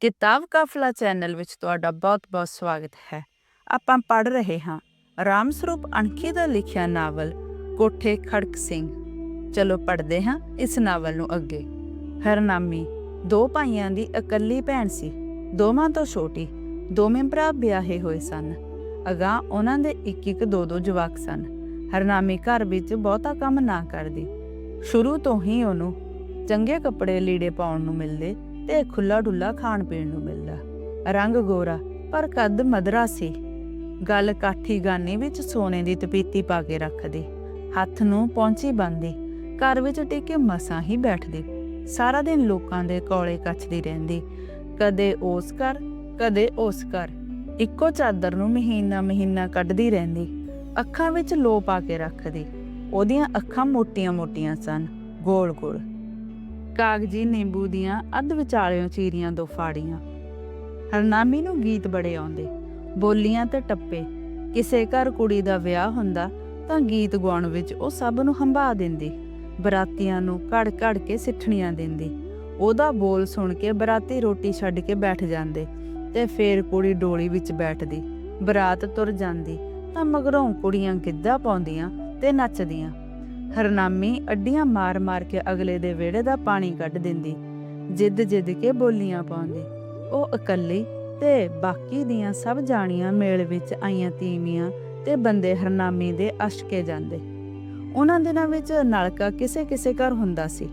ਕਿਤਾਬ ਕਾਫਲਾ ਚੈਨਲ ਵਿੱਚ ਤੁਹਾਡਾ ਬਹੁਤ-ਬਹੁਤ ਸਵਾਗਤ ਹੈ। ਆਪਾਂ ਪੜ ਰਹੇ ਹਾਂ ਰਾਮ ਸਰੂਪ ਅਣਖੀ ਦਾ ਲਿਖਿਆ ਨਾਵਲ ਕੋਠੇ ਖੜਕ ਸਿੰਘ। ਚਲੋ ਪੜਦੇ ਹਾਂ ਇਸ ਨਾਵਲ ਨੂੰ ਅੱਗੇ। ਹਰਨਾਮੀ, ਦੋ ਭਾਈਆਂ ਦੀ ਇਕੱਲੀ ਭੈਣ ਸੀ, ਦੋਵਾਂ ਤੋਂ ਛੋਟੀ, ਦੋਵੇਂ ਭਰਾ ਵਿਆਹੇ ਹੋਏ ਸਨ। ਅਗਾ ਉਹਨਾਂ ਦੇ ਇੱਕ ਇੱਕ ਦੋ ਦੋ ਜਵਾਕ ਸਨ। ਹਰਨਾਮੀ ਘਰ ਵਿੱਚ ਬਹੁਤਾ ਕੰਮ ਨਾ ਕਰਦੀ। ਸ਼ੁਰੂ ਤੋਂ ਹੀ ਉਹਨੂੰ ਚੰਗੇ ਕੱਪੜੇ ਲੀੜੇ ਪਾਉਣ ਨੂੰ ਮਿਲਦੇ ਤੇ ਖੁੱਲਾ ਡੁੱਲਾ ਖਾਣ ਪੀਣ ਨੂੰ ਮਿਲਦਾ। ਰੰਗ ਗੋਰਾ, ਪਰ ਕੱਦ ਮਦਰਾ ਸੀ। ਗੱਲ ਕਾਠੀ ਗਾਨੀ ਵਿੱਚ ਸੋਨੇ ਦੀ ਤਪੀਤੀ ਪਾ ਕੇ ਰੱਖਦੀ। ਹੱਥ ਨੂੰ ਪਹੁੰਚੀ ਬੰਦੀ ਘਰ ਵਿੱਚ ਟਿਕੇ ਮਸਾਂ ਹੀ ਬੈਠਦੀ। ਸਾਰਾ ਦਿਨ ਲੋਕਾਂ ਦੇ ਕੋਲੇ ਕੱਚਦੀ ਰਹਿੰਦੀ। ਕਦੇ ਉਸ ਘਰ, ਕਦੇ ਉਸ ਘਰ। ਇੱਕੋ ਚਾਦਰ ਨੂੰ ਮਹੀਨਾ ਮਹੀਨਾ ਕੱਢਦੀ ਰਹਿੰਦੀ। ਅੱਖਾਂ ਵਿੱਚ ਲੋ ਪਾ ਕੇ ਰੱਖਦੀ। ਉਹਦੀਆਂ ਅੱਖਾਂ ਮੋਟੀਆਂ-ਮੋਟੀਆਂ ਸਨ। ਗੋਲ-ਗੋਲ। ਕਾਗਜੀ ਨਿੰਬੂ ਦੀਆਂ ਅੱਧ ਵਿਚਾਲਿਓਂ ਚੀਰੀਆਂ ਦੋ ਫਾੜੀਆਂ। ਹਰਨਾਮੀ ਨੂੰ ਗੀਤ ਬੜੇ ਆਉਂਦੇ, ਬੋਲੀਆਂ ਤੇ ਟੱਪੇ। ਕਿਸੇ ਘਰ ਕੁੜੀ ਦਾ ਵਿਆਹ ਹੁੰਦਾ ਤਾਂ ਗੀਤ ਗਾਉਣ ਵਿੱਚ ਉਹ ਸਭ ਨੂੰ ਹੰਭਾ ਦਿੰਦੀ, ਬਰਾਤੀਆਂ ਨੂੰ ਘੜ-ਘੜ ਕੇ ਸਿੱਠਣੀਆਂ ਦਿੰਦੀ। ਉਹਦਾ ਬੋਲ ਸੁਣ ਕੇ ਬਰਾਤੀ ਰੋਟੀ ਛੱਡ ਕੇ ਬੈਠ ਜਾਂਦੇ ਤੇ ਫੇਰ ਕੁੜੀ ਡੋਲੀ ਵਿੱਚ ਬੈਠਦੀ, ਬਰਾਤ ਤੁਰ ਜਾਂਦੀ ਤਾਂ ਮਗਰੋਂ ਕੁੜੀਆਂ ਗਿੱਧਾ ਪਾਉਂਦੀਆਂ ਤੇ ਨੱਚਦੀਆਂ। ਹਰਨਾਮੀ ਅੱਡੀਆਂ ਮਾਰ-ਮਾਰ ਕੇ ਅਗਲੇ ਦੇ ਵਿਹੜੇ ਦਾ ਪਾਣੀ ਕੱਢ ਦਿੰਦੀ। ਜਿੱਦ-ਜਿੱਦ ਕੇ ਬੋਲੀਆਂ ਪਾਉਂਦੀ। ਉਹ ਇਕੱਲੀ ਤੇ ਬਾਕੀ ਦੀਆਂ ਸਭ ਜਾਣੀਆਂ ਮੇਲ ਵਿੱਚ ਆਈਆਂ ਤੀਵੀਆਂ ਤੇ ਬੰਦੇ ਹਰਨਾਮੀ ਦੇ ਅਸ਼ਕੇ ਜਾਂਦੇ। ਉਹਨਾਂ ਦਿਨਾਂ ਵਿੱਚ ਨਲਕਾ ਕਿਸੇ-ਕਿਸੇ ਘਰ ਹੁੰਦਾ ਸੀ।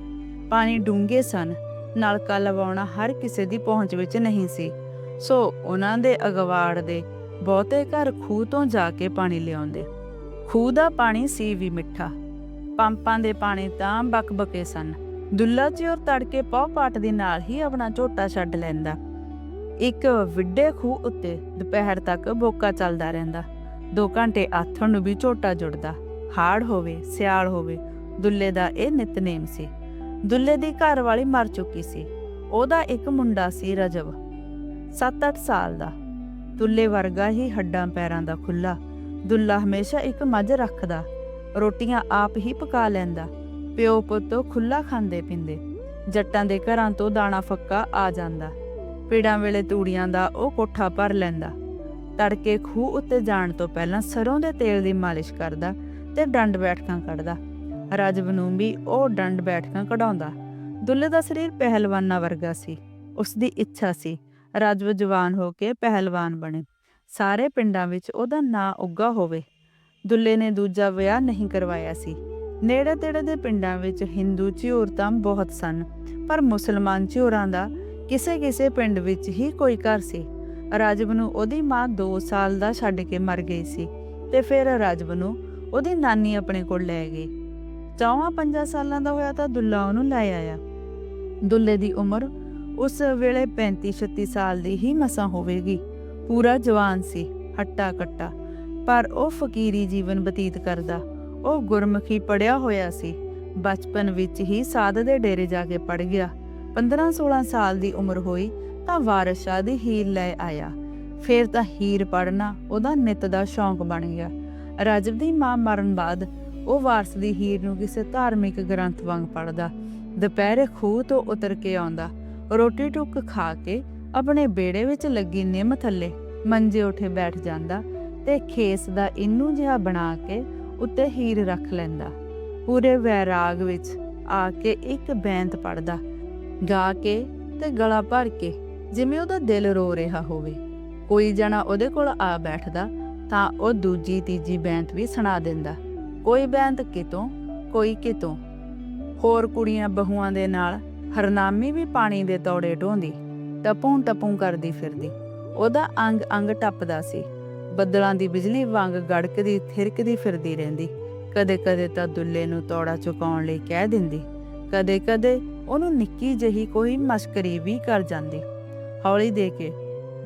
ਪਾਣੀ ਡੂੰਘੇ ਸਨ। ਨਲਕਾ ਲਵਾਉਣਾ ਹਰ ਕਿਸੇ ਦੀ ਪਹੁੰਚ ਵਿੱਚ ਨਹੀਂ ਸੀ। ਸੋ ਉਹਨਾਂ ਦੇ ਅਗਵਾੜ ਦੇ ਬਹੁਤੇ ਘਰ ਖੂਹ ਤੋਂ ਜਾ ਕੇ ਪਾਣੀ ਲਿਆਉਂਦੇ। ਖੂਹ ਦਾ ਪਾਣੀ ਸੀ ਵੀ ਮਿੱਠਾ। ਪੰਪਾਂ ਦੇ ਪਾਣੀ ਤਾਂ ਬਕਬਕੇ ਸਨ। ਦੁੱਲਾ ਚਿਉਰ ਤੜਕੇ ਪੌ ਪਾਟ ਦੇ ਨਾਲ ਹੀ ਆਪਣਾ ਝੋਟਾ ਛੱਡ ਲੈਂਦਾ। ਇੱਕ ਵਿੱਡੇ ਖੂਹ ਉੱਤੇ ਦੁਪਹਿਰ ਤੱਕ ਬੋਕਾ ਚੱਲਦਾ ਰਹਿੰਦਾ। 2 ਘੰਟੇ ਆਥਣ ਨੂੰ ਵੀ ਝੋਟਾ ਜੁੜਦਾ। ਹਾੜ ਹੋਵੇ, ਸਿਆਲ ਹੋਵੇ, ਦੁੱਲੇ ਦਾ ਇਹ ਨਿਤਨੇਮ ਸੀ। ਦੁੱਲੇ ਦੀ ਘਰ ਵਾਲੀ ਮਰ ਚੁੱਕੀ ਸੀ। ਉਹਦਾ ਇੱਕ ਮੁੰਡਾ ਸੀ ਰਜਬ 7-8 ਸਾਲ ਦਾ। ਦੁੱਲੇ ਵਰਗਾ ਹੀ ਹੱਡਾਂ ਪੈਰਾਂ ਦਾ ਖੁੱਲਾ ਦੁੱਲਾ ਹਮੇਸ਼ਾ ਇੱਕ ਮੱਝ ਰੱਖਦਾ। ਰੋਟੀਆਂ ਆਪ ਹੀ ਪਕਾ ਲੈਂਦਾ। ਪਿਓ ਪੁੱਤੋ ਖੁੱਲਾ ਖਾਂਦੇ ਪਿੰਦੇ। ਜੱਟਾਂ ਦੇ ਘਰਾਂ ਤੋਂ ਦਾਣਾ ਫੱਕਾ ਆ ਜਾਂਦਾ। ਪੀੜਾਂ ਵੇਲੇ ਤੂੜੀਆਂ ਦਾ ਉਹ ਕੋਠਾ ਭਰ ਲੈਂਦਾ। ਤੜਕੇ ਖੂਹ ਉੱਤੇ ਜਾਣ ਤੋਂ ਪਹਿਲਾਂ ਸਰੋਂ ਦੇ ਤੇਲ ਦੀ ਮਾਲਿਸ਼ ਕਰਦਾ ਤੇ ਡੰਡ ਬੈਠਕਾਂ ਕੱਢਦਾ। ਰਜਬ ਨੂੰ ਵੀ ਉਹ ਡੰਡ ਬੈਠਕਾਂ ਕਢਾਉਂਦਾ। ਦੁੱਲੇ ਦਾ ਸਰੀਰ ਪਹਿਲਵਾਨਾਂ ਵਰਗਾ ਸੀ। ਉਸ ਦੀ ਇੱਛਾ ਸੀ। ਰਾਜਵ ਜਵਾਨ ਹੋ ਕੇ ਪਹਿਲਵਾਨ ਬਣੇ। ਸਾਰੇ ਪਿੰਡਾਂ ਵਿੱਚ ਉਹਦਾ ਨਾਂ ਉੱਗਾ ਹੋਵੇ। ਦੁੱਲੇ ਨੇ ਦੂਜਾ ਵਿਆਹ ਨਹੀਂ ਕਰਵਾਇਆ ਸੀ। ਨੇੜੇ ਤੇੜੇ ਦੇ ਪਿੰਡਾਂ ਵਿੱਚ ਹਿੰਦੂ ਝਿਉਰ ਬਹੁਤ ਸਨ, ਪਰ ਮੁਸਲਮਾਨ ਝਿਉਰਾਂ ਦਾ ਕਿਸੇ ਕਿਸੇ ਪਿੰਡ ਵਿੱਚ ਹੀ ਕੋਈ ਘਰ ਸੀ। ਰਾਜਬ ਨੂੰ ਉਹਦੀ ਮਾਂ 2 ਸਾਲ ਦਾ ਛੱਡ ਕੇ ਮਰ ਗਈ ਸੀ ਤੇ ਫਿਰ ਰਾਜਬ ਨੂੰ ਉਹਦੀ ਨਾਨੀ ਆਪਣੇ ਕੋਲ ਲੈ ਗਈ। ਚੌਵਾਂ ਪੰਜਾਂ ਸਾਲਾਂ ਦਾ ਹੋਇਆ ਤਾਂ ਦੁੱਲਾ ਉਹਨੂੰ ਲੈ ਆਇਆ। ਦੁੱਲੇ ਦੀ ਉਮਰ ਉਸ ਵੇਲੇ 35 36 ਸਾਲ ਦੀ ਹੀ ਮਸਾਂ ਹੋਵੇਗੀ। ਪੂਰਾ ਜਵਾਨ ਸੀ, ਹੱਟਾ ਕੱਟਾ। ਪਰ ਉਹ ਫਕੀਰੀ ਜੀਵਨ ਬਤੀਤ ਕਰਦਾ। ਉਹ ਗੁਰਮੁਖੀ ਪੜਿਆ ਹੋਇਆ ਸੀ। ਬਚਪਨ ਵਿੱਚ ਹੀ ਸਾਧ ਦੇ ਡੇਰੇ ਜਾ ਕੇ ਪੜ ਗਿਆ। 15-16 ਸਾਲ ਦੀ ਉਮਰ ਹੋਈ ਤਾਂ ਵਾਰਿਸ ਸ਼ਾਹ ਦੀ ਹੀਰ ਲੈ ਆਇਆ। ਫਿਰ ਤਾਂ ਹੀਰ ਪੜਨਾ ਉਹਦਾ ਨਿਤ ਦਾ ਸ਼ੌਂਕ ਬਣ ਗਿਆ। ਰਾਜਬ ਦੀ ਮਾਂ ਮਰਨ ਬਾਅਦ ਉਹ ਵਾਰਸ ਦੀ ਹੀਰ ਨੂੰ ਕਿਸੇ ਧਾਰਮਿਕ ਗ੍ਰੰਥ ਵਾਂਗ ਪੜਦਾ ਦੁਪਹਿਰੇ ਖੂਹ ਤੋਂ ਉਤਰ ਕੇ ਆਉਂਦਾ। ਰੋਟੀ ਟੁੱਕ ਖਾ ਕੇ ਆਪਣੇ ਬੇੜੇ ਵਿੱਚ ਲੱਗੀ ਨਿੰਮ ਥੱਲੇ ਮੰਜੇ ਉਠੇ ਬੈਠ ਜਾਂਦਾ। ਤੇ ਖੇਸ ਦਾ ਇੰਨੂ ਜਿਹਾ ਬਣਾ ਕੇ ਉੱਤੇ ਹੀਰ ਰੱਖ ਲੈਂਦਾ। ਪੂਰੇ ਵੈਰਾਗ ਵਿੱਚ ਆ ਕੇ ਇੱਕ ਬੈਂਤ ਪੜਦਾ। ਗਾ ਕੇ ਤੇ ਗਲਾ ਭਰ ਕੇ ਜਿਵੇਂ ਉਹਦਾ ਦਿਲ ਰੋ ਰਿਹਾ ਹੋਵੇ। ਕੋਈ ਜਣਾ ਉਹਦੇ ਕੋਲ ਆ ਬੈਠਦਾ ਤਾਂ ਉਹ ਦੂਜੀ ਤੀਜੀ ਬੈਂਤ ਵੀ ਸੁਣਾ ਦਿੰਦਾ। ਕੋਈ ਬੈਂਤ ਕਿਤੋਂ, ਕੋਈ ਕਿਤੋਂ। ਹੋਰ ਕੁੜੀਆਂ ਬਹੂਆਂ ਦੇ ਨਾਲ ਹਰਨਾਮੀ ਵੀ ਪਾਣੀ ਦੇ ਤੌੜੇ ਢੋਂਦੀ ਟਪੂੰ ਟਪੂੰ ਕਰਦੀ ਫਿਰਦੀ। ਉਹਦਾ ਅੰਗ ਅੰਗ ਟੱਪਦਾ ਸੀ। ਬੱਦਲਾਂ ਦੀ ਬਿਜਲੀ ਵਾਂਗ ਗੜਕਦੀ, ਥਿਰਕਦੀ ਫਿਰਦੀ ਰਹਿੰਦੀ। ਕਦੇ-ਕਦੇ ਤਾਂ ਦੁੱਲੇ ਨੂੰ ਤੋੜਾ ਚੁਕਾਉਣ ਲਈ ਕਹਿ ਦਿੰਦੀ। ਕਦੇ-ਕਦੇ ਉਹਨੂੰ ਨਿੱਕੀ ਜਹੀ ਕੋਈ ਮਸਕਰੀ ਵੀ ਕਰ ਜਾਂਦੀ। ਹੌਲੀ ਦੇ ਕੇ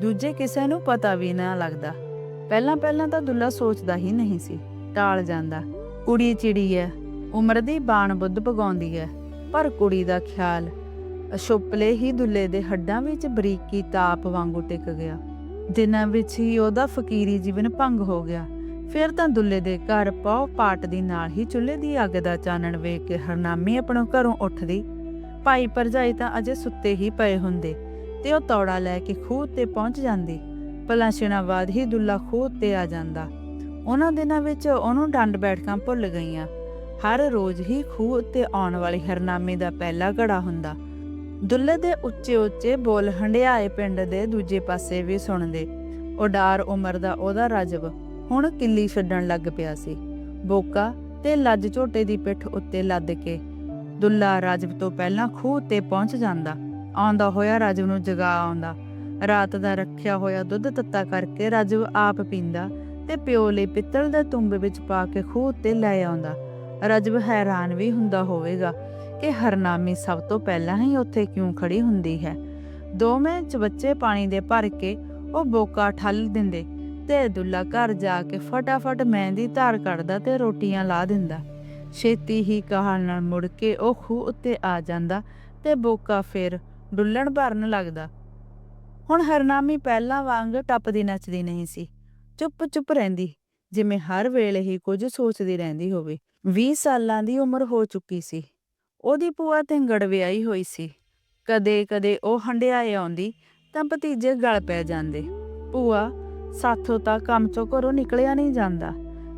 ਦੂਜੇ ਕਿਸੇ ਨੂੰ ਪਤਾ ਵੀ ਨਾ ਲੱਗਦਾ। ਪਹਿਲਾਂ ਪਹਿਲਾਂ ਤਾਂ ਦੁੱਲਾ ਸੋਚਦਾ ਹੀ ਨਹੀਂ ਸੀ। ਟਾਲ ਜਾਂਦਾ, ਕੁੜੀ ਚਿੜੀ ਐ, ਉਮਰ ਦੀ ਬਾਣ ਬੁੱਧ ਭਗਾਉਂਦੀ ਐ। ਪਰ ਕੁੜੀ ਦਾ ਖਿਆਲ ਅਸ਼ੁਪਲੇ ਹੀ ਦੁੱਲੇ ਦੇ ਹੱਡਾਂ ਵਿੱਚ ਬਰੀਕੀ ਤਾਪ ਵਾਂਗੂ ਟਿਕ ਗਿਆ। ਦਿਨਾਂ ਵਿੱਚ ਹੀ ਉਹਦਾ ਫਕੀਰੀ ਜੀਵਨ ਭੰਗ ਹੋ ਗਿਆ। ਫਿਰ ਤਾਂ ਦੁੱਲੇ ਦੇ ਘਰ ਪੌ ਪਾਟ ਦੀ ਨਾਲ ਹੀ ਚੁੱਲ੍ਹੇ ਦੀ ਅੱਗ ਦਾ ਚਾਨਣ ਵੇਖ ਕੇ ਹਰਨਾਮੀ ਆਪਣੋਂ ਘਰੋਂ ਉੱਠਦੀ। ਭਾਈ ਪਰਜਾਈ ਤਾਂ ਅਜੇ ਸੁੱਤੇ ਹੀ ਪਏ ਹੁੰਦੇ ਤੇ ਉਹ ਤੌੜਾ ਲੈ ਕੇ ਖੂਹ ਤੇ ਪਹੁੰਚ ਜਾਂਦੀ। ਪਲਾਸ਼ਣਾ ਬਾਅਦ ਹੀ ਦੁੱਲਾ ਖੂਹ ਤੇ ਆ ਜਾਂਦਾ। ਉਹਨਾਂ ਦਿਨਾਂ ਵਿੱਚ ਉਹਨੂੰ ਡੰਡ ਬੈਠਕਾਂ ਭੁੱਲ ਗਈਆਂ। ਹਰ ਰੋਜ਼ ਹੀ ਖੂਹ ਉੱਤੇ ਆਉਣ ਵਾਲੀ ਹਰਨਾਮੇ ਦਾ ਪਹਿਲਾ ਘੜਾ ਹੁੰਦਾ। ਦੁੱਲੇ ਦੇ ਉੱਚੇ ਉੱਚੇ ਬੋਲ ਹੰਡਿਆਏ ਪਿੰਡ ਦੇ ਦੂਜੇ ਪਾਸੇ ਵੀ ਸੁਣਦੇ। ਉਡਾਰ ਉਮਰ ਦਾ ਉਹਦਾ ਰਜਬ ਹੁਣ ਕਿੱਲੀ ਛੱਡਣ ਲੱਗ ਪਿਆ ਸੀ। ਬੋਕਾ ਤੇ ਲੱਜ ਝੋਟੇ ਦੀ ਪਿੱਠ ਉੱਤੇ ਲੱਦ ਕੇ ਦੁੱਲਾ ਰਾਜਬ ਤੋਂ ਪਹਿਲਾਂ ਖੂਹ ਤੇ ਪਹੁੰਚ ਜਾਂਦਾ। ਆਉਂਦਾ ਹੋਇਆ ਰਾਜਵ ਨੂੰ ਜਗਾ ਆਉਂਦਾ। ਰਾਤ ਦਾ ਰੱਖਿਆ ਹੋਇਆ ਦੁੱਧ ਤੱਤਾ ਕਰਕੇ ਰਾਜਵ ਆਪ ਪੀਂਦਾ ਤੇ ਪਿਓ ਲਈ ਪਿੱਤਲ ਦੇ ਤੁੰਬ ਵਿੱਚ ਪਾ ਕੇ ਖੂਹ ਤੇ ਲੈ ਆਉਂਦਾ। ਰਾਜਬ ਹੈਰਾਨ ਵੀ ਹੁੰਦਾ ਹੋਵੇਗਾ ਕਿ ਹਰਨਾਮੀ ਸਭ ਤੋਂ ਪਹਿਲਾਂ ਹੀ ਉੱਥੇ ਕਿਉਂ ਖੜੀ ਹੁੰਦੀ ਹੈ? ਦੋਵੇਂ ਚਬੱਚੇ ਪਾਣੀ ਦੇ ਭਰ ਕੇ ਉਹ ਬੋਕਾ ਠੱਲ ਦਿੰਦੇ ਤੇ ਦੁੱਲਾ ਘਰ ਜਾ ਕੇ ਫਟਾਫਟ ਮਹਿੰਦੀ ਧਾਰ ਕੱਢਦਾ ਤੇ ਰੋਟੀਆਂ ਲਾ ਦਿੰਦਾ। ਛੇਤੀ ਹੀ ਕਹਾਲ ਨਾਲ ਮੁੜ ਕੇ ਉਹ ਖੂਹ ਉੱਤੇ ਆ ਜਾਂਦਾ ਤੇ ਬੋਕਾ ਫਿਰ ਡੁੱਲਣ ਭਰਨ ਲੱਗਦਾ। ਹੁਣ ਹਰਨਾਮੀ ਪਹਿਲਾਂ ਵਾਂਗ ਟੱਪਦੀ ਨੱਚਦੀ ਨਹੀਂ ਸੀ। ਚੁੱਪ ਚੁੱਪ ਰਹਿੰਦੀ, ਜਿਵੇਂ ਹਰ ਵੇਲੇ ਹੀ ਕੁਝ ਸੋਚਦੀ ਰਹਿੰਦੀ ਹੋਵੇ। 20 ਸਾਲਾਂ ਦੀ ਉਮਰ ਹੋ ਚੁੱਕੀ ਸੀ। ਉਹਦੀ ਭੂਆ ਧਿੰਗੜ ਵਿਆਹੀ ਹੋਈ ਸੀ। ਕਦੇ ਕਦੇ ਉਹ ਹੰਡਿਆਏ ਆਉਂਦੀ ਤਾਂ ਭਤੀਜੇ ਗਲ ਪੈ ਜਾਂਦੇ। ਭੂਆ, ਸਾਥੋਂ ਤਾਂ ਕੰਮ ਚੋਂ ਘਰੋਂ ਨਿਕਲਿਆ ਨਹੀਂ ਜਾਂਦਾ।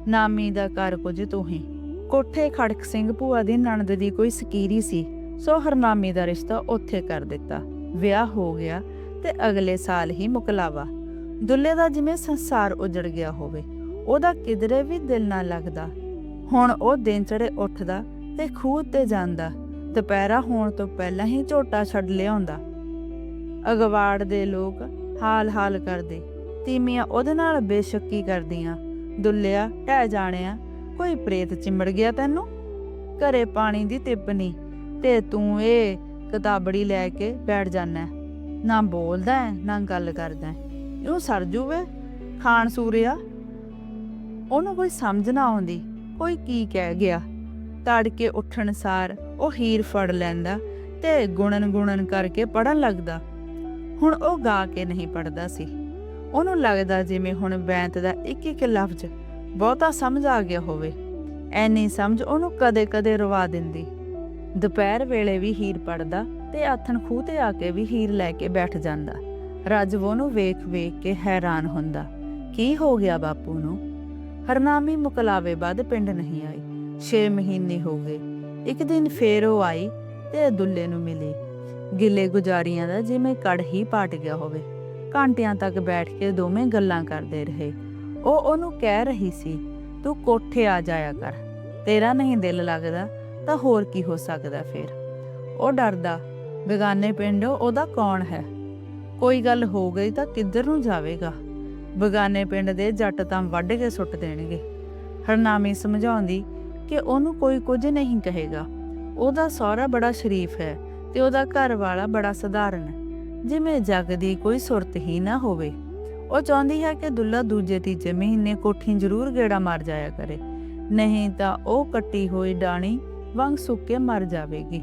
ਨਾਮੀ ਦਾ ਕਰ ਕੁਝ ਤੂੰ ਹੀ। ਕੋਠੇ ਖੜਕ ਸਿੰਘ ਭੂਆ ਦੀ ਨਣਦ ਦੀ ਕੋਈ ਸਕੀਰੀ ਸੀ, ਸੋ ਹਰਨਾਮੀ ਦਾ ਰਿਸ਼ਤਾ ਉੱਥੇ ਕਰ ਦਿੱਤਾ। ਵਿਆਹ ਹੋ ਗਿਆ ਤੇ ਅਗਲੇ ਸਾਲ ਹੀ ਮੁਕਲਾਵਾ। ਦੁੱਲੇ ਦਾ ਜਿਵੇਂ ਸੰਸਾਰ ਉਜੜ ਗਿਆ ਹੋਵੇ, ਉਹਦਾ ਕਿਧਰੇ ਵੀ ਦਿਲ ਨਾ ਲੱਗਦਾ। ਹੁਣ ਉਹ ਦਿਨ ਚੜੇ ਉੱਠਦਾ ਤੇ ਖੂਹ ਤੇ ਜਾਂਦਾ। ਦੁਪਹਿਰਾ ਹੋਣ ਤੋਂ ਪਹਿਲਾਂ ਹੀ ਝੋਟਾ ਛੱਡ ਲਿਆਉਂਦਾ। ਅਗਵਾੜ ਦੇ ਲੋਕ ਹਾਲ ਹਾਲ ਕਰਦੇ। ਤੀਮੀਆਂ ਉਹਦੇ ਨਾਲ ਬੇਸ਼ੱਕੀ ਕਰਦੀਆਂ। ਦੁੱਲਿਆ ਟਹਿ ਜਾਣਿਆ ਕੋਈ ਪ੍ਰੇਤ ਚਿੰਬੜ ਗਿਆ ਤੈਨੂੰ? ਘਰੇ ਪਾਣੀ ਦੀ ਟਿੱਪਣੀ ਤੇ ਤੂੰ ਇਹ ਕਿਤਾਬੜੀ ਲੈ ਕੇ ਬੈਠ ਜਾਣਾ ਨਾ ਬੋਲਦਾ ਹੈ, ਨਾ ਗੱਲ ਕਰਦਾ ਹੈ। ਇਹਨੂੰ ਸਰ ਜੂਵੇ ਖਾਨ ਸੂਰਿਆ? ਉਹਨੂੰ ਕੋਈ ਸਮਝ ਨਾ ਆਉਂਦੀ। ਕੋਈ ਕੀ ਕਹਿ ਗਿਆ? ਤੜਕੇ ਉੱਠਣ ਸਾਰ ਉਹ ਹੀਰ ਫੜ ਲੈਂਦਾ ਤੇ ਗੁਣਨ ਗੁਣਨ ਕਰਕੇ ਪੜਨ ਲੱਗਦਾ। ਹੁਣ ਉਹ ਗਾ ਕੇ ਨਹੀਂ ਪੜਦਾ ਸੀ। ਉਹਨੂੰ ਲੱਗਦਾ ਜਿਵੇਂ ਹੁਣ ਬੈਂਤ ਦਾ ਇੱਕ ਇੱਕ ਲਫ਼ਜ਼ ਬਹੁਤਾ ਸਮਝ ਆ ਗਿਆ ਹੋਵੇ। ਐਨੀ ਸਮਝ ਉਹਨੂੰ ਕਦੇ-ਕਦੇ ਰਵਾ ਦਿੰਦੀ। ਦੁਪਹਿਰ ਵੇਲੇ ਵੀ ਹੀਰ ਪੜਦਾ ਤੇ ਆਥਣ ਖੂਹ ਤੇ ਆ ਕੇ ਵੀ ਹੀਰ ਲੈ ਕੇ ਬੈਠ ਜਾਂਦਾ। ਰਾਜਵੋ ਨੂੰ ਵੇਖ-ਵੇਖ ਕੇ ਹੈਰਾਨ ਹੁੰਦਾ, ਕੀ ਹੋ ਗਿਆ ਬਾਪੂ ਨੂੰ? ਹਰਨਾਮੀ ਮੁਕਲਾਵੇ ਬਾਅਦ ਪਿੰਡ ਨਹੀਂ ਆਈ। 6 ਮਹੀਨੇ ਹੋ ਗਏ। ਇੱਕ ਦਿਨ ਫੇਰ ਉਹ ਆਈ ਤੇ ਦੁੱਲੇ ਨੂੰ ਮਿਲੀ। ਗਿੱਲੇ ਗੁਜਾਰੀਆਂ ਦਾ ਜਿਵੇਂ ਕੜ ਹੀ ਪਾਟ ਗਿਆ ਹੋਵੇ। ਘੰਟਿਆਂ ਤੱਕ ਬੈਠ ਕੇ ਦੋਵੇਂ ਗੱਲਾਂ ਕਰਦੇ ਰਹੇ। ਉਹ ਉਹਨੂੰ ਕਹਿ ਰਹੀ ਸੀ, ਤੂੰ ਕੋਠੇ ਆ ਜਾਇਆ ਕਰ। ਤੇਰਾ ਨਹੀਂ ਦਿਲ ਲੱਗਦਾ ਤਾਂ ਹੋਰ ਕੀ ਹੋ ਸਕਦਾ ਫੇਰ? ਉਹ ਡਰਦਾ, ਬੇਗਾਨੇ ਪਿੰਡ ਉਹਦਾ ਕੌਣ ਹੈ? ਕੋਈ ਗੱਲ ਹੋ ਗਈ ਤਾਂ ਕਿੱਧਰ ਨੂੰ ਜਾਵੇਗਾ? ਬੇਗਾਨੇ ਪਿੰਡ ਦੇ ਜੱਟ ਤਾਂ ਵੱਢ ਕੇ ਸੁੱਟ ਦੇਣਗੇ। ਹਰਨਾਮੀ ਸਮਝਾਉਂਦੀ ਕਿ ਉਹਨੂੰ ਕੋਈ ਕੁਝ ਨਹੀਂ ਕਹੇਗਾ। ਉਹਦਾ ਸਹੁਰਾ ਬੜਾ ਸ਼ਰੀਫ ਹੈ ਤੇ ਉਹਦਾ ਘਰ ਵਾਲਾ ਬੜਾ ਸਧਾਰਨ। ਜਿਵੇਂ ਜੱਗ ਦੀ ਕੋਈ ਸੁਰਤ ਹੀ ਨਾ ਹੋਵੇ। ਉਹ ਚਾਹੁੰਦੀ ਹੈ ਕਿ ਦੁੱਲਾ ਦੂਜੇ ਤੀਜੇ ਮਹੀਨੇ ਕੋਠੀ ਜ਼ਰੂਰ ਗੇੜਾ ਮਾਰ ਜਾਇਆ ਕਰੇ। ਨਹੀਂ ਤਾਂ ਉਹ ਕੱਟੀ ਹੋਈ ਡਾਣੀ ਵਾਂਗ ਸੁੱਕ ਕੇ ਮਰ ਜਾਵੇਗੀ।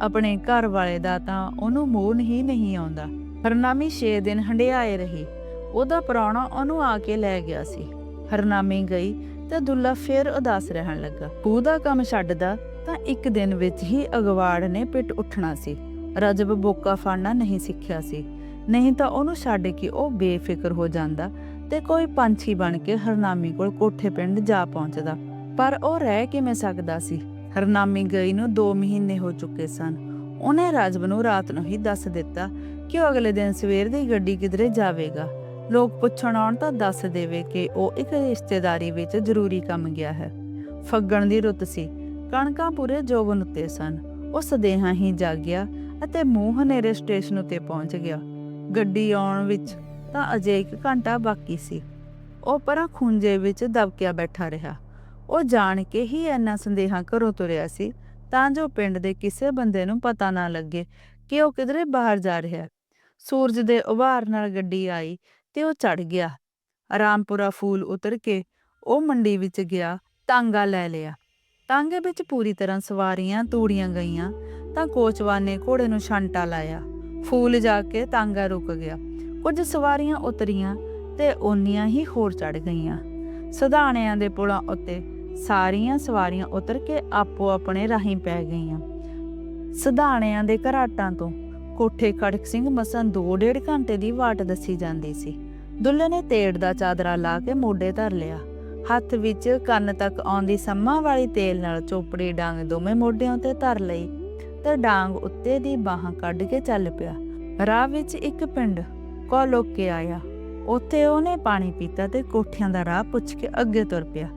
ਆਪਣੇ ਘਰ ਵਾਲੇ ਦਾ ਤਾਂ ਉਹਨੂੰ ਮੋਹ ਹੀ ਨਹੀਂ ਆਉਂਦਾ। ਹਰਨਾਮੀ 6 ਦਿਨ ਹੰਡਿਆਏ ਰਹੀ। ਉਹਦਾ ਪ੍ਰਾਹੁਣਾ ਉਹਨੂੰ ਆ ਕੇ ਲੈ ਗਿਆ ਸੀ। ਹਰਨਾਮੀ ਗਈ ਤੇ ਦੁੱਲਾ ਫੇਰ ਉਦਾਸ ਰਹਿਣ ਲੱਗਾ। ਉਹਦਾ ਕੰਮ ਛੱਡਦਾ ਤਾਂ ਇੱਕ ਦਿਨ ਵਿੱਚ ਹੀ ਅਗਵਾੜ ਨੇ ਪਿੱਟ ਉੱਠਣਾ ਸੀ। ਰਜਬ ਬੋਕਾ ਫੜਨਾ ਨਹੀਂ ਸਿੱਖਿਆ ਸੀ। ਨਹੀਂ ਤਾਂ ਉਹਨੂੰ ਛੱਡ ਕੇ ਉਹ ਬੇਫਿਕਰ ਹੋ ਜਾਂਦਾ ਤੇ ਕੋਈ ਪੰਛੀ ਬਣ ਕੇ ਹਰਨਾਮੀ ਕੋਲ ਕੋਠੇ ਪਿੰਡ ਜਾ ਪਹੁੰਚਦਾ। ਪਰ ਉਹ ਰਹਿ ਕਿਵੇਂ ਸਕਦਾ ਸੀ? ਹਰਨਾਮੀ ਗਈ ਨੂੰ 2 ਮਹੀਨੇ ਹੋ ਚੁੱਕੇ ਸਨ। ਉਹਨੇ ਰਾਜਬ ਨੂੰ ਰਾਤ ਨੂੰ ਹੀ ਦੱਸ ਦਿੱਤਾ ਕਿ ਉਹ ਅਗਲੇ ਦਿਨ ਸਵੇਰ ਦੀ ਗੱਡੀ ਕਿਧਰੇ ਜਾਵੇਗਾ। ਲੋਕ ਪੁੱਛਣ ਆਉਣ ਤਾਂ ਦੱਸ ਦੇਵੇ ਕਿ ਉਹ ਇੱਕ ਰਿਸ਼ਤੇਦਾਰੀ ਵਿੱਚ ਜ਼ਰੂਰੀ ਕੰਮ ਗਿਆ ਹੈ। ਫੱਗਣ ਦੀ ਰੁੱਤ ਸੀ। ਕਣਕਾਂ ਪੂਰੇ ਜੋਬਨ ਉੱਤੇ ਸਨ। ਉਹ ਸਦੇਹਾ ਹੀ ਜਾਗਿਆ ਅਤੇ ਮੂੰਹ ਹਨੇਰੇ ਸਟੇਸ਼ਨ ਉੱਤੇ ਪਹੁੰਚ ਗਿਆ। ਗੱਡੀ ਆਉਣ ਵਿੱਚ ਤਾਂ ਅਜੇ ਇੱਕ ਘੰਟਾ ਬਾਕੀ ਸੀ। ਉਹ ਪਰਾਂ ਖੁੰਝੇ ਵਿੱਚ ਦਬਕਿਆ ਬੈਠਾ ਰਿਹਾ। ਉਹ ਜਾਣ ਕੇ ਹੀ ਇੰਨਾ ਸੰਦੇਹਾ ਘਰੋਂ ਤੁਰਿਆ ਸੀ, ਤਾਂ ਜੋ ਪਿੰਡ ਦੇ ਕਿਸੇ ਬੰਦੇ ਨੂੰ ਪਤਾ ਨਾ ਲੱਗੇ ਕਿ ਉਹ ਕਿਧਰੇ ਬਾਹਰ ਜਾ ਰਿਹਾ ਸੂਰਜ ਦੇ ਉਭਾਰ ਨਾਲ ਗੱਡੀ ਆਈ ਤੇ ਉਹ ਚੜ ਗਿਆ। ਆਰਾਮਪੁਰਾ ਫੂਲ ਉਤਰ ਕੇ ਉਹ ਮੰਡੀ ਵਿੱਚ ਗਿਆ, ਤਾਂਗਾ ਲੈ ਲਿਆ। ਤਾਂਗੇ ਵਿੱਚ ਪੂਰੀ ਤਰ੍ਹਾਂ ਸਵਾਰੀਆਂ ਤੂੜੀਆਂ ਗਈਆਂ ਤਾਂ ਕੋਚਵਾਨ ਨੇ ਘੋੜੇ ਨੂੰ ਛੰਟਾ ਲਾਇਆ। ਫੂਲ ਜਾ ਕੇ ਤਾਂਗਾ ਰੁਕ ਗਿਆ। ਕੁਝ ਸਵਾਰੀਆਂ ਉਤਰੀਆਂ ਤੇ ਓਨੀਆਂ ਹੀ ਹੋਰ ਚੜ ਗਈਆਂ। ਸਧਾਣਿਆਂ ਦੇ ਪੁਲਾਂ ਉੱਤੇ ਸਾਰੀਆਂ ਸਵਾਰੀਆਂ ਉਤਰ ਕੇ ਆਪੋ ਆਪਣੇ ਰਾਹੀਂ ਪੈ ਗਈਆਂ। ਸਧਾਣਿਆਂ ਦੇ ਘਰਾਟਾਂ ਤੋਂ ਕੋਠੇ ਖੜਕ ਸਿੰਘ ਮਸਾਂ 2.5 ਘੰਟੇ ਦੀ ਵਾਟ ਦੱਸੀ ਜਾਂਦੀ ਸੀ। ਦੁੱਲੇ ਨੇ ਤੇੜ ਦਾ ਚਾਦਰਾ ਲਾ ਕੇ ਮੋਢੇ ਧਰ ਲਿਆ। ਹੱਥ ਵਿੱਚ ਕੰਨ ਤੱਕ ਆਉਂਦੀ ਸੰਮਾਂ ਵਾਲੀ ਤੇਲ ਨਾਲ ਚੋਪੜੀ ਡਾਂਗ ਦੋਵੇਂ ਮੋਢਿਆਂ ਤੇ ਧਰ ਲਈ ਤੇ ਡਾਂਗ ਉੱਤੇ ਦੀ ਬਾਹਾਂ ਕੱਢ ਕੇ ਚੱਲ ਪਿਆ। ਰਾਹ ਵਿੱਚ ਇੱਕ ਪਿੰਡ ਕੋਲੋਕ ਕੇ ਆਇਆ। ਉੱਥੇ ਉਹਨੇ ਪਾਣੀ ਪੀਤਾ ਤੇ ਕੋਠਿਆਂ ਦਾ ਰਾਹ ਪੁੱਛ ਕੇ ਅੱਗੇ ਤੁਰ ਪਿਆ।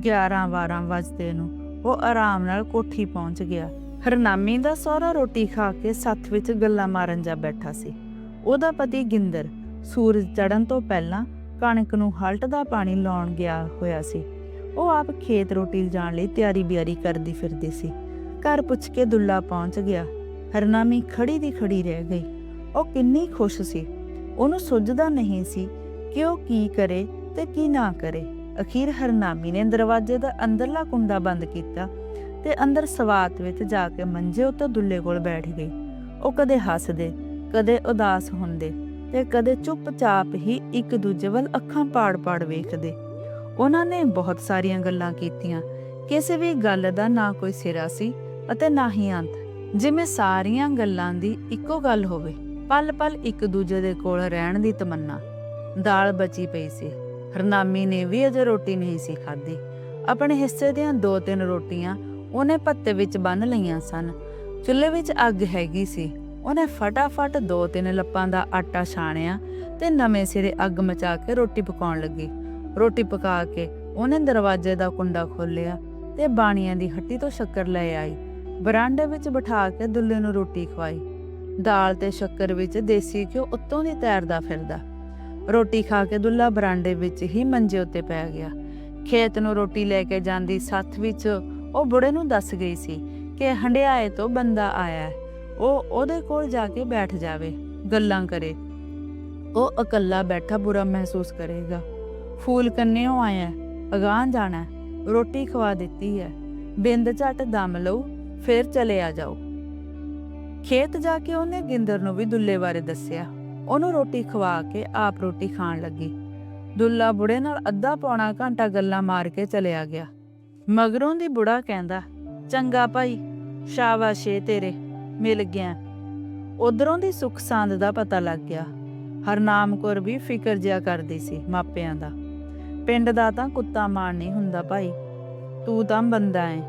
11 12 ਵਜਦੇ ਨੂੰ ਉਹ ਆਰਾਮ ਨਾਲ ਕੋਠੀ ਪਹੁੰਚ ਗਿਆ। ਹਰਨਾਮੀ ਦਾ ਸਹੁਰਾ ਰੋਟੀ ਖਾ ਕੇ ਸੱਥ ਵਿੱਚ ਗੱਲਾਂ ਮਾਰਨ ਜਾ ਬੈਠਾ ਸੀ। ਉਹਦਾ ਪਤੀ ਗਿੰਦਰ ਸੂਰਜ ਚੜ੍ਹਨ ਤੋਂ ਪਹਿਲਾਂ ਕਣਕ ਨੂੰ ਹਲਟ ਦਾ ਪਾਣੀ ਲਾਉਣ ਗਿਆ ਹੋਇਆ ਸੀ। ਉਹ ਆਪ ਖੇਤ ਰੋਟੀ ਲਿਜਾਣ ਲਈ ਤਿਆਰੀ ਬਿਆਰੀ ਕਰਦੀ ਫਿਰਦੀ ਸੀ। ਘਰ ਪੁੱਛ ਕੇ ਦੁੱਲਾ ਪਹੁੰਚ ਗਿਆ। ਹਰਨਾਮੀ ਖੜੀ ਦੀ ਖੜੀ ਰਹਿ ਗਈ। ਉਹ ਕਿੰਨੀ ਖੁਸ਼ ਸੀ। ਉਹਨੂੰ ਸੁੱਝਦਾ ਨਹੀਂ ਸੀ ਕਿ ਉਹ ਕੀ ਕਰੇ ਤੇ ਕੀ ਨਾ ਕਰੇ। ਅਖੀਰ ਹਰਨਾਮੀ ਨੇ ਦਰਵਾਜ਼ੇ ਦਾ ਅੰਦਰਲਾ ਕੁੰਡਾ ਬੰਦ ਕੀਤਾ ਤੇ ਅੰਦਰ ਸਵਾਤ ਵਿੱਚ ਜਾ ਕੇ ਮੰਜੇ ਉੱਤੇ ਦੁੱਲੇ ਕੋਲ ਬੈਠ ਗਈ। ਉਹ ਕਦੇ ਹੱਸਦੇ, ਕਦੇ ਉਦਾਸ ਹੁੰਦੇ। ਤੇ ਕਦੇ ਚੁੱਪਚਾਪ ਹੀ ਇੱਕ ਦੂਜੇ ਵੱਲ ਅੱਖਾਂ ਪਾੜ-ਪਾੜ ਵੇਖਦੇ। ਉਹਨਾਂ ਨੇ ਬਹੁਤ ਸਾਰੀਆਂ ਗੱਲਾਂ ਕੀਤੀਆਂ। ਕਿਸੇ ਵੀ ਗੱਲ ਦਾ ਨਾ ਕੋਈ ਸਿਰਾ ਸੀ ਅਤੇ ਨਾ ਹੀ ਅੰਤ। ਜਿਵੇਂ ਸਾਰੀਆਂ ਗੱਲਾਂ ਦੀ ਇੱਕੋ ਗੱਲ ਹੋਵੇ, ਪਲ-ਪਲ ਇੱਕ ਦੂਜੇ ਦੇ ਕੋਲ ਰਹਿਣ ਦੀ ਤਮੰਨਾ। ਦਾਲ ਬਚੀ ਪਈ ਸੀ। ਹਰਨਾਮੀ ਨੇ ਵੀ ਅਜੇ ਰੋਟੀ ਨਹੀਂ ਸੀ ਖਾਧੀ। ਆਪਣੇ ਹਿੱਸੇ ਦੀਆਂ ਦੋ ਤਿੰਨ ਰੋਟੀਆਂ ਉਹਨੇ ਪੱਤੇ ਵਿੱਚ ਬੰਨ ਲਈਆਂ ਸਨ। ਚੁੱਲ੍ਹੇ ਵਿੱਚ ਅੱਗ ਹੈਗੀ ਸੀ। ਉਹਨੇ ਫਟਾਫਟ ਦੋ ਤਿੰਨ ਲੱਪਾਂ ਦਾ ਆਟਾ ਛਾਣਿਆ ਤੇ ਨਵੇਂ ਸਿਰੇ ਅੱਗ ਮਚਾ ਕੇ ਰੋਟੀ ਪਕਾਉਣ ਲੱਗੀ। ਰੋਟੀ ਪਕਾ ਕੇ ਉਹਨੇ ਦਰਵਾਜ਼ੇ ਦਾ ਕੁੰਡਾ ਖੋਲ੍ਹਿਆ ਤੇ ਬਾਣੀਆਂ ਦੀ ਹੱਟੀ ਤੋਂ ਸ਼ੱਕਰ ਲੈ ਆਈ। ਬਰਾਂਡੇ ਵਿੱਚ ਬਿਠਾ ਕੇ ਦੁੱਲੇ ਨੂੰ ਰੋਟੀ ਖਵਾਈ। ਦਾਲ ਤੇ ਸ਼ੱਕਰ ਵਿੱਚ ਦੇਸੀ ਘਿਓ ਉੱਤੋਂ ਦੀ ਤੈਰਦਾ ਫਿਰਦਾ। ਰੋਟੀ ਖਾ ਕੇ ਦੁੱਲਾ ਬਰਾਂਡੇ ਵਿੱਚ ਹੀ ਮੰਜੇ ਉੱਤੇ ਪੈ ਗਿਆ। ਖੇਤ ਨੂੰ ਰੋਟੀ ਲੈ ਕੇ ਜਾਂਦੀ ਸੱਥ ਵਿੱਚ ਉਹ ਬੁੜੇ ਨੂੰ ਦੱਸ ਗਈ ਸੀ ਕਿ ਹੰਡਿਆਏ ਤੋਂ ਬੰਦਾ ਆਇਆ ਹੈ। ਉਹ ਉਹਦੇ ਕੋਲ ਜਾ ਕੇ ਬੈਠ ਜਾਵੇ, ਗੱਲਾਂ ਕਰੇ। ਉਹ ਇਕੱਲਾ ਬੈਠਾ ਬੁਰਾ ਮਹਿਸੂਸ ਕਰੇਗਾ। ਫੂਲ ਕੰਨਿਓ ਆਇਆ ਅਗਾਂ ਜਾਣਾ, ਰੋਟੀ ਖਵਾ ਦਿੱਤੀ ਹੈ। ਬਿੰਦ ਝਟ ਦਮ ਲਓ ਫਿਰ ਚਲੇ ਆ ਜਾਓ। ਖੇਤ ਜਾ ਕੇ ਉਹਨੇ ਗਿੰਦਰ ਨੂੰ ਵੀ ਦੁੱਲੇ ਬਾਰੇ ਦੱਸਿਆ। ਉਹਨੂੰ ਰੋਟੀ ਖਵਾ ਕੇ ਆਪ ਰੋਟੀ ਖਾਣ ਲੱਗੀ। ਦੁੱਲਾ ਬੁੜੇ ਨਾਲ ਅੱਧਾ ਪੌਣਾ ਘੰਟਾ ਗੱਲਾਂ ਮਾਰ ਕੇ ਚਲਿਆ ਗਿਆ। ਮਗਰੋਂ ਦੀ ਬੁੜਾ ਕਹਿੰਦਾ, ਚੰਗਾ ਭਾਈ, ਸ਼ਾਬਾਸ਼ੇ ਤੇਰੇ। ਮਿਲ ਗਿਆ। ਉਧਰੋਂ ਦੀ ਸੁੱਖ ਸਾਂਦ ਦਾ ਪਤਾ ਲੱਗ ਗਿਆ। ਹਰਨਾਮ ਕੌਰ ਵੀ ਫਿਕਰ ਜਿਆ ਕਰਦੀ ਸੀ ਮਾਪਿਆਂ ਦਾ। ਪਿੰਡ ਦਾ ਤਾਂ ਕੁੱਤਾ ਮਾਰ ਨਹੀਂ ਹੁੰਦਾ ਭਾਈ। ਤੂੰ ਤਾਂ ਬੰਦਾ ਏ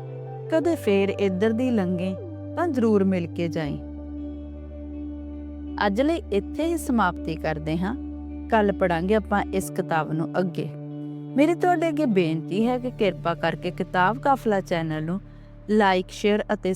ਕਦੇ ਫੇਰ ਇੱਧਰ ਦੀ ਲੰਗੇ ਤਾਂ ਜ਼ਰੂਰ ਮਿਲ ਕੇ ਜਾਈ। ਅੱਜ ਲਈ ਇੱਥੇ ਹੀ ਸਮਾਪਤੀ ਕਰਦੇ ਹਾਂ। ਕੱਲ ਪੜਾਂਗੇ ਆਪਾਂ ਇਸ ਕਿਤਾਬ ਨੂੰ ਅੱਗੇ। ਮੇਰੀ ਤੁਹਾਡੇ ਅੱਗੇ ਬੇਨਤੀ ਹੈ ਕਿ ਕਿਰਪਾ ਕਰਕੇ ਕਿਤਾਬ ਕਾਫਲਾ ਚੈਨਲ ਨੂੰ ਲਾਈਕ, ਸ਼ੇਅਰ ਅਤੇ